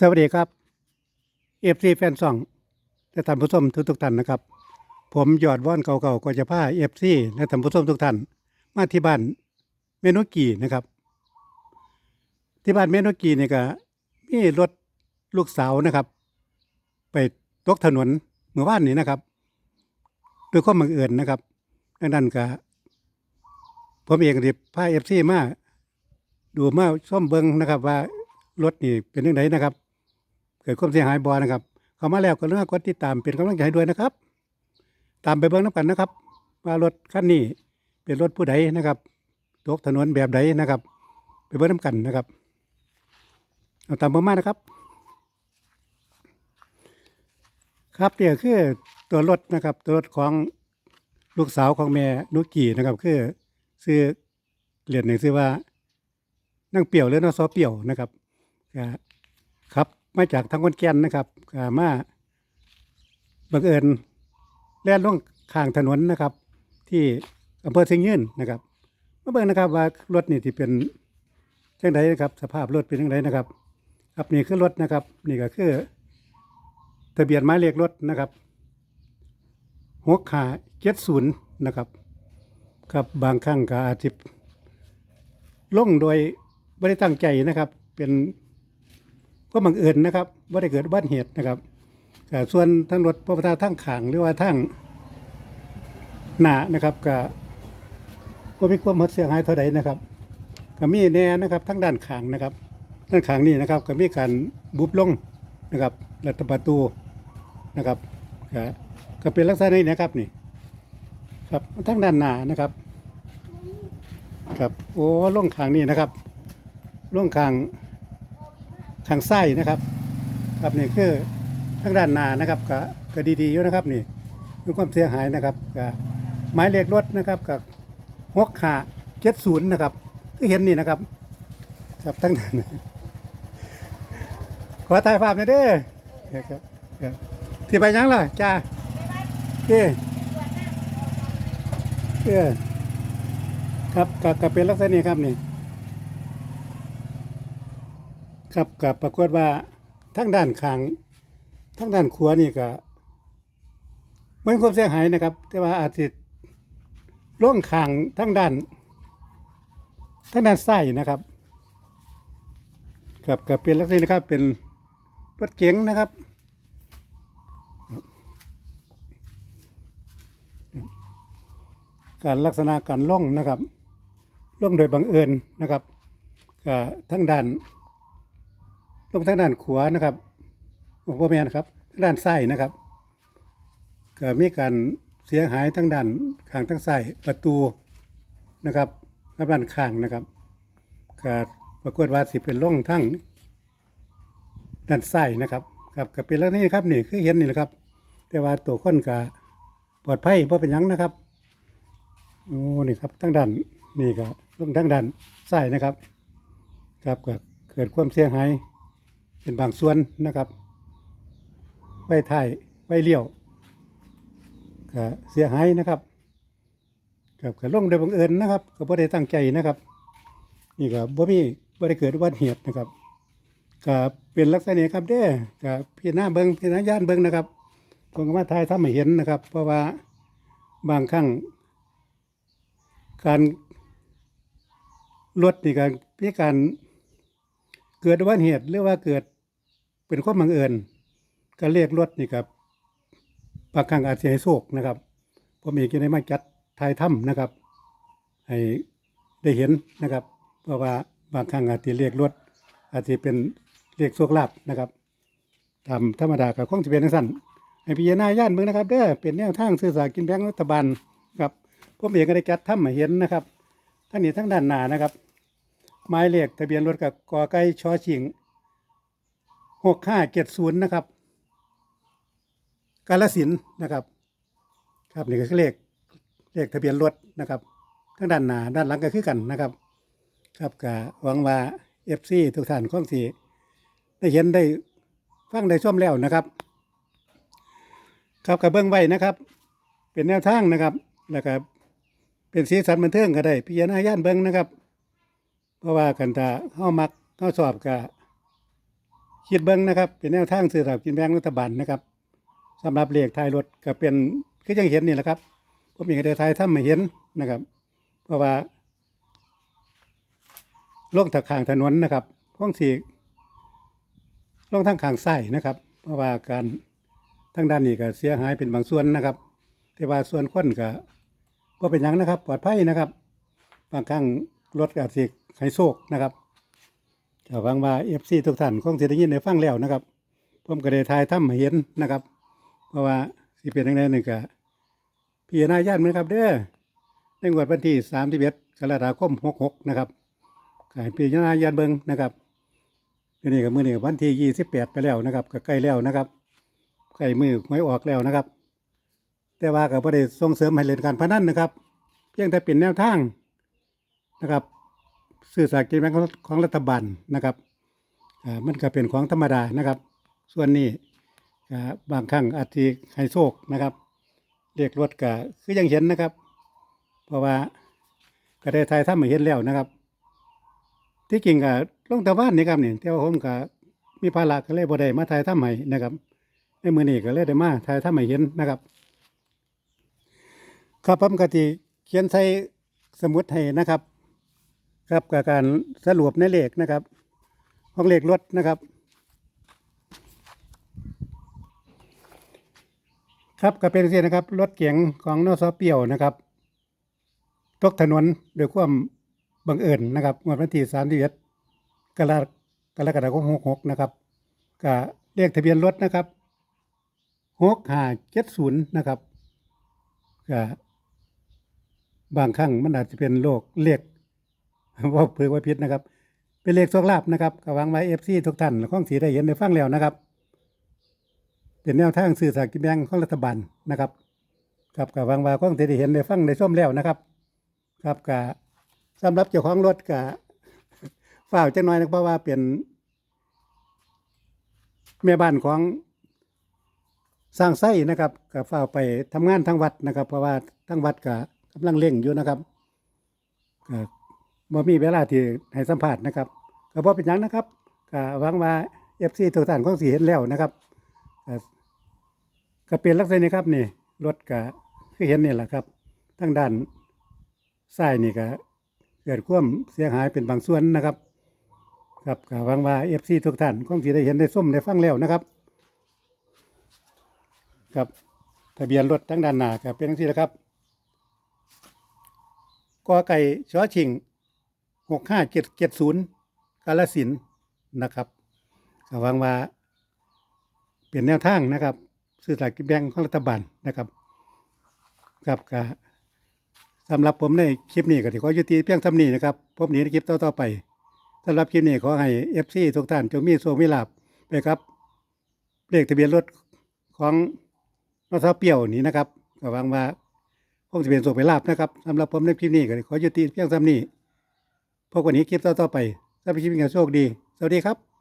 สวัสดีครับเอฟซีแฟนซองและท่านผู้ชมทุกทุกท่านนะครับ ผมยอดว่อนเก่าๆก็จะพาเอฟซีและท่านผู้ชมทุกท่านมาที่บ้านเมนุกีนะครับ ที่บ้านเมนุกีเนี่ก็มีรถลูกสาวนะครับ ไปตกถนนเมื่อวานนี้นะครับโดยความบังเอิญนะครับดังนั้นก็ผมเองที่พาเอฟซีมาดูมาซ่อมเบิงนะครับว่ารถนี่เป็นยังไงนะครับ เกิดความเสียหายบ่นะครับ เข้ามาแล้วก็เรื่องกดติดตามเป็นกำลังใจให้ด้วยนะครับ ตามไปเบิ่งน้ำกันนะครับ ว่ารถคันนี้เป็นรถผู้ใดนะครับตกถนนแบบใดนะครับ ไปเบิ่งน้ำกันนะครับเอาตามผมมานะครับ ครับเนี่ยคือตัวรถนะครับตัวรถของลูกสาวของแม่นุกกี้นะครับคือซื้อเหรียญหนึ่งซื้อว่านั่งเปี่ยวหรือน้องซอเปี่ยวนะครับครับ มาจากทางคนแก่นนะครับมาบังเอิญแล่นลงข้างถนนนะครับ ที่อำเภอเชียงยืนนะครับมาเบิ่งนะครับว่ารถนี่ที่เป็นจังไดนะครับ สภาพรถเป็นจังไดนะครับ ครับนี่คือรถนะครับ นี่ก็คือทะเบียนหมายเลขรถนะครับหกขาเจ็ดศูนย์นะครับ ครับบางครั้งก็อาจจะลงโดยไม่ได้ตั้งใจนะครับ เป็น ก็บังเอิญนะครับไม่ได้เกิดอุบัติเหตุนะครับส่วนทั้งรถพระประธานทั้งขางหรือว่าทั้งหนานะครับก็ก็มีความเสียหายเท่าใดนะครับก็มีแน่นะครับทั้งด้านขางนะครับด้านขางนี่นะครับก็มีการบุบลงนะครับรัตประตูนะครับก็ก็เป็นลักษณะนี้นะครับนี่ครับทั้งด้านหน้านะครับครับโอ้ล่องคางนี่นะครับล่องคาง คางไส้นะครับ ครับนี่คือทางด้านหน้านะครับก็ก็ดีๆอยู่นะครับนี่มีความเสียหายนะครับก็หมายเลขรถนะครับกับหกขาเจ็ดศูนย์นะครับที่เห็นนี่นะครับ ครับทั้งนั้นขอถ่ายภาพหน่อยเด้อครับครับที่ไปยังล่ะจ้าเอ้เอ้ครับกับกับเป็นลักษณะนี้ครับนี่ ครับกับปรากฏว่าทั้งด้านข้างทั้งด้านขวานี่ก็ไม่มีความเสียหายนะครับ แต่ว่าอาจจะล่วงข้างทั้งด้านทั้งด้านซ้นะครับครับกับเป็นลักษณะนะครับเป็นรถเก๋งนะครับการลักษณะการล่องนะครับล่องโดยบังเอิญนะครับก็ทั้งด้าน ลงทั้งด้านขวานะครับโอ้โหแม่นครับด้านซ้ายนะครับก็มีการเสียหายทั้งด้านข้างทั้งซ้ายประตูนะครับและด้านข้างนะครับก็ปรากฏว่าสิเป็นล่องทั้งด้านซ้ายนะครับครับก็เป็นแล้วนี่ครับนี่คือเห็นนี่แหละครับ แต่ว่าตัวคนก็ปลอดภัยเพราะเป็นหยังนะครับโอ้นี่ครับทั้งด้านนี่ก็ลงทั้งด้านซ้ายนะครับ ครับก็เกิดความเสียหาย เป็นบางส่วนนะครับไฟท้ายไฟเลี้ยวก็เสียหายนะครับครับก็ลงโดยบังเอิญนะครับก็บ่ได้ตั้งใจนะครับ นี่ก็บ่มีบ่ได้เกิดอุบัติเหตุนะครับก็เป็นลักษณะครับเด้ก็พี่หน้าเบิงพี่หน้าย่านเบิงนะครับผมก็มาถ่ายทำให้เห็นนะครับ เพราะว่าบางครั้งการลดนี่การมีการเกิดอุบัติเหตุหรือว่าเกิด เป็นความบังเอิญการเรียกรถนี่ครับบางครั้งอาจจะให้โชคนะครับผมเองก็ได้มาจัดทายถ้ำนะครับ ให้ได้เห็นนะครับ เพราะว่าบางครั้งอาจจะเรียกรถอาจจะเป็นเรียกโชคลาภนะครับตามธรรมดากับข้องจะเป็นสั้นให้พิจารณาย่านเมืองนะครับเด้อเป็นแนวทางสื่อสารกินแบงรัฐบาลครับผมเองก็ได้จัดทำมาเห็นนะครับทั้งนี้ทั้งด้านหน้านะครับหมายเลขทะเบียนรถกับกอไก่ชอชิง หกห้าเจ็ดศูนย์นะครับ กาลสินนะครับ ครับนี่ก็คือเลขเลขทะเบียนรถนะครับทั้งด้านหน้าด้านหลังก็คือกันนะครับ ครับก็หวังว่าเอฟซีทุกท่านคงสีได้เห็นได้ฟังได้ชมแล้วนะครับ ครับกับเบื้องไว้นะครับ เป็นแนวทางนะครับแล้วก็เป็นสีสันบันเทิงก็ได้พิจารณาย่านเบิ้งนะครับ เพราะว่ากันถ้าเฮามักเฮาสอบก็ คิดเบิ้งนะครับ เป็นแนวทางสื่อสารกินแบงรัฐบาลนะครับสำหรับเลขท้ายรถก็เป็นคือยังเห็นนี่แหละครับผมมีกระเดทายถ้าไม่เห็นนะครับ เพราะว่าลงทางข้างถนนนะครับห้องสีลงทางข้างซ้นะครับ เพราะว่าการทางด้านนี้ก็เสียหายเป็นบางส่วนนะครับ แต่ว่าส่วนคนก็ก็เป็นยังนะครับ ปลอดภัยนะครับ บางครั้งรถก็อาจสิให้โชคนะครับ ก็หวังว่าเอฟซีทุกท่านคงจะได้ยินได้ฟังแล้วนะครับผมก็ได้ทายถ้ำห้เห็นนะครับ เพราะว่าสิเป็นยังไงหนึ่งก็พี่นาญาติเหมือนครับเด้อในงวดวันที่สามสิบเอ็ดกรกฎาคมหกหกนะครับก็ให้พี่นาญาติเบิ้งนะครับเดี๋ยวนี้ก็มือนี้ก็วันที่ยี่สิบแปดไปแล้วนะครับก็ใกล้แล้วนะครับใกล้มือหวยออกแล้วนะครับ แต่ว่าก็บ่ได้ส่งเสริมให้เล่นการพนันนะครับ เพียงแต่เป็นแนวทางนะครับ สื่อสารกินแบงของของรัฐบาลนะครับอ่ามันก็เป็นของธรรมดานะครับ ส่วนนี้บางครั้งอาจจะให้โชคนะครับเรียกรถก็คือยังเห็นนะครับ เพราะว่าก็ได้ทายถ้าไม่เห็นแล้วนะครับ ที่จริงก็ลงตะบ้านนี่ครับเนี่แต่ว่าผมก็มีภาระก็เลยบ่ได้มาทายถ้าใหม่นะครับในมือนี้ก็เลยได้มาทายถ้าไม่เห็นนะครับ ครับผมก็ที่เขียนใส่สมุดให้นะครับ ครับกับการสรุปในเลขนะครับห้องเลขรถนะครับ ครับก็เป็นเช่นนะครับรถเก๋งของนอสเปียวนะครับตกถนนโดยความบังเอิญนะครับงวดวันที่สามสิบเอ็ดกรกรกฎาคมหกหกนะครับก็เลขทะเบียนรถนะครับหกห้าเจ็ดศูนย์นะครับก็บางครั้งมันอาจจะเป็นโรคเลข ว่าเพื่อว่าพิษนะครับ เป็นเลขโชคลาภนะครับกวังไว้เอฟซีทุกท่านข้องสีได้เห็นได้ฟังแล้วนะครับ เป็นแนวทางสื่อสารกินแบงของรัฐบาลนะครับครับกวังว่าข้องสีได้เห็นได้ฟังได้ส้มแล้วนะครับ ครับกะสำหรับเจ้าของรถกะฝ่าวจังน้อยนะเพราะว่าเป็นแม่บ้านของสร้างไส้นะครับกับฝ่าวไปทำงานทั้งวัดนะครับ เพราะว่าทั้งวัดกะกำลังเร่งอยู่นะครับก็ บ่มีเวลาที่ให้สัมภาษณ์นะครับก็บ่เป็นหยังนะครับก็หวังว่า FC ทุกท่านคงสิเห็นแล้วนะครับก็ก็เป็นลักษณะนี้ครับนี่รถก็คือเห็นนี่แหละครับทั้งด้านซ้ายนี่ก็เกิดความเสียหายเป็นบางส่วนนะครับครับก็หวังว่า FC ทุกท่านคงสิได้เห็นได้ส้มได้ฟังแล้วนะครับ ครับทะเบียนรถทั้งด้านหน้าก็เป็นจังซี่แหละครับกอไก่ชอชิง หกห้าเจ็ดเจ็ดศูนย์กาลสินนะครับก็หวังว่าเปลี่ยนแนวทางนะครับสื่อสารกินแบงของรัฐบาลนะครับครับก็สำหรับผมในคลิปนี้ก็ถือขอยุติเพียงเท่านี้นะครับพบหนีในคลิปต่อๆไปสำหรับคลิปนี้ขอให้เอฟซีทุกท่านจงมีโชคมีลาภไปครับเลขทะเบียนรถของนอสเปียวนี้นะครับก็หวังว่าคงจะเป็นโชคเป็นลาภนะครับสำหรับผมในคลิปนี้ก็ขอยุติเพียงเท่านี้ พบกันนี้คลิปต่อๆไปถ้าเป็นคลิปนี้โชคดี สวัสดีครับ